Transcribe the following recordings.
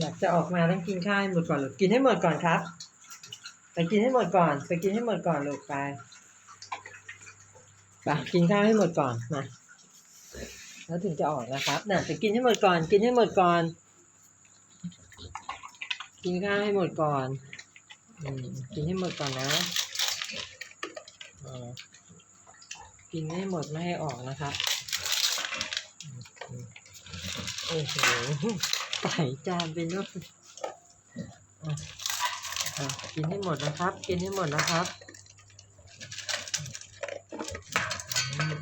อยากจะออกมาต้องกินข้าวให้หมดก่อนลูกกินให้หมดก่อนครับ ไปกินให้หมดก่อน ไปกินให้หมดก่อนลูกไปไปกินข้าวให้หมดก่อนมาแล้วถึงจะออกนะครับน่ะไปกินให้หมดก่อน กินให้หมดก่อน กินข้าวให้หมดก่อนอกินให้หมดก่อนนะกินให้หมดไม่ให้ออกนะครับโอ้โห ไก่จานไปนู่นกินให้หมดนะครับ กินให้หมดนะครับอืม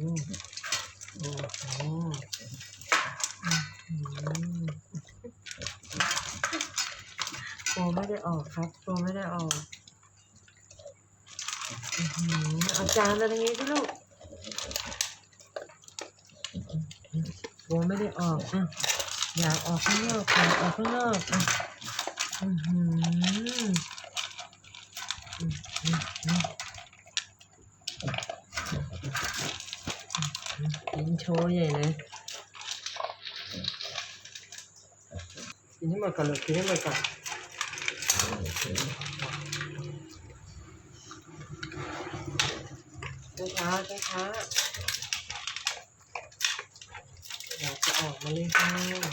อืมโอ้โหอืมอืมโปไม่ได้ออกครับโปไม่ได้ออกอื้อหือเอาจารย์มาตรงนี้สิลูกโปไม่ได้ออกอะ อยากออกข้างนอกอยากออกข้างนอกอะอือหืออืมอืมอืมกินโชว์ใหญ่เลยกินให้หมดก่อนเลูกกินให้หมดก่อนช้าช้าช้าอยากจะออกมาเลยค่ะอื้อหือ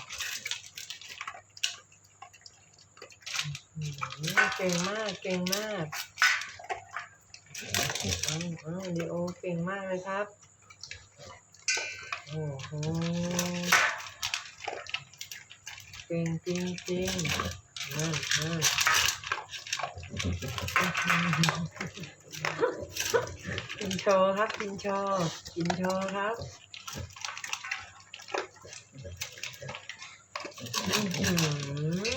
เก่งมาก เก่งมากอ้าวดีโอเก่งมากเลยครับ โอ้โห เก่งจริงจริงๆนั่นนั่นกินโชว์ครับ กินโชว์กินโชว์ครับอื้อหืออื้อหือ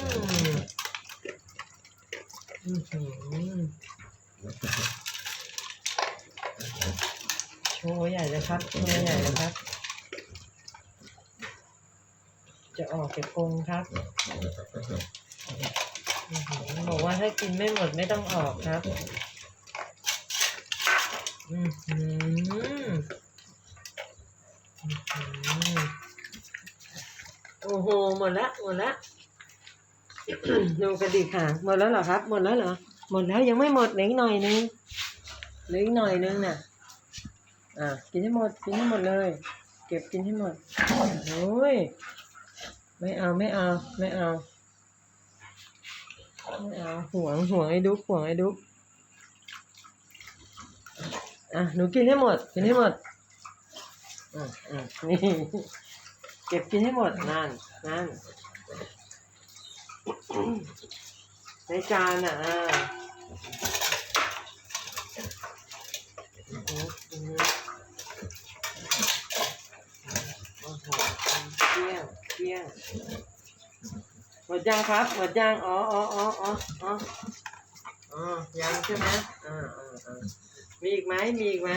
โชว์ใหญ่เลยครับโชว์ใหญ่เลยครับ จะออกจากกรงครับอบอกว่าถ้ากินไม่หมดไม่ต้องออกครับ อือหืออือหือโอ้โห หมดละ หมดละ ดูกระดิกค่ะ หมดแล้วเหรอครับ หมดแล้วเหรอ หมดแล้วยังไม่หมดเหลืออีกหน่อยนึงเหลืออีกหน่อยนึงน่ะ อะกินให้หมด กินให้หมดเลย เก็บกินให้หมด โอ้ย ไม่เอาไม่เอา ไม่เอา ไม่เอา ห่วงห่วงไอ้ดุ๊กห่วงไอ้ดุ๊กอะ หนูกินให้หมด กินให้หมดอืมอืมนี่ เก็บกินให้หมด นั่น นั่น ในจานอะอ่าอือหืออเกี้ยงเกี้ยงหมดยังครับหมดยังอ๋ออ๋ออ๋ออ๋ออ๋ออ๋อยังใช่ไหมอ่าอ่าอ่ามีอีกไหมมีอีกไหม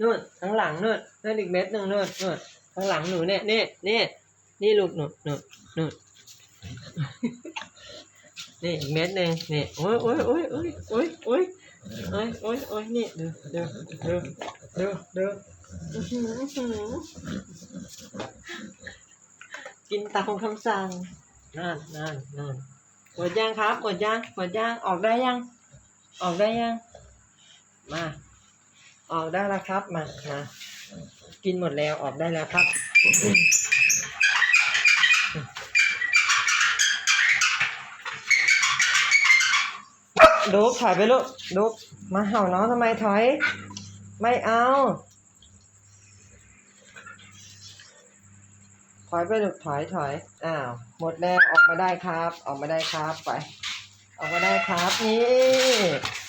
นู่นข้างหลังนู่นนู่นอีกเม็ดหนึ่งนู่นนู่นข้างหลังหนูเนี่ยนี่นี่นี่ลูกหนูหนูหนู นี่อีกเม็ดหนึ่งนี่โอ้ยโอ้ยโอ้ยโอ้ยโอ้ยโอ้ยโอ้ยโอ้ยโอ้ยนี่ดูดูดูดูดูอื้อหืออื้อหือกินตามคำสั่งนั่นนั่นนั่นหมดยังครับหมดยังหมดยังออกได้ยัง ออกได้ยัง มา ออกได้แล้วครับมามากินหมดแล้วออกได้แล้วครับ ดุกถอยไปลูกดุกมาเห่าน้องทำไมถอย ไม่เอาถอยไปลูกถอยถอยอ้าวหมดแล้วออกมาได้ครับ ออกมาได้ครับไป ออกมาได้ครับนี่